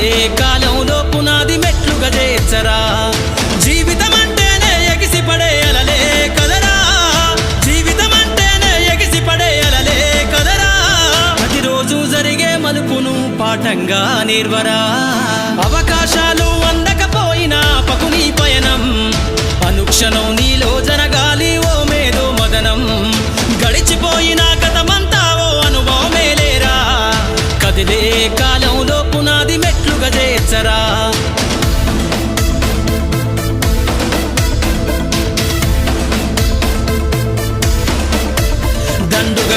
కదిలే కాలంలో పునాది మెట్లు చేర్చరా. జీవితం అంటేనే ఎగిసి పడే అలలే కదరా. జీవితం అంటేనే ఎగిసి పడే అలలే కదరా. ప్రతిరోజు జరిగే మలుపును పాఠంగా నిర్వరా.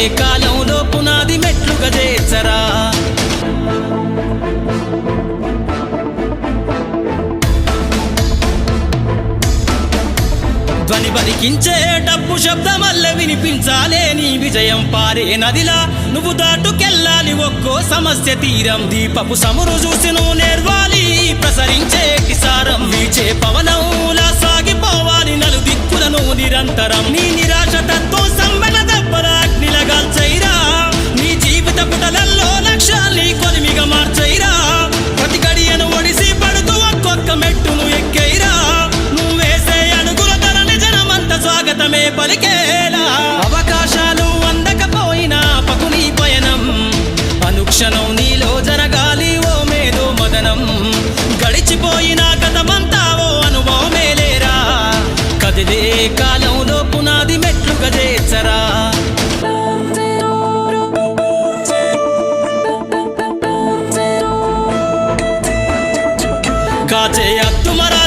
కదిలే కాలంలో పునాది మెట్లు చేర్చరా. ధ్వని బలికించే డబ్బు శబ్దమల్ల వినిపించాలే నీ విజయం పారే నదిలా. నువ్వు దాటుకెళ్ళాలి ఒక్కో సమస్య తీరం. దీపపు సమురు చూసి నువ్వు నేర్వాలి ప్రసరించే కిసారం. వీచే పవనంలా సాగిపోవాలి నలు దిక్కులను నిరంతరం. నీ గుండెలో జరగాలి ఓ మేధో మదనం. గడిచిపోయిన గతమంతా ఓ అనుభవమేలేరా కదిదే కాలంలో పునాది మెట్లు గదేచరా కాచే అత్తుమరా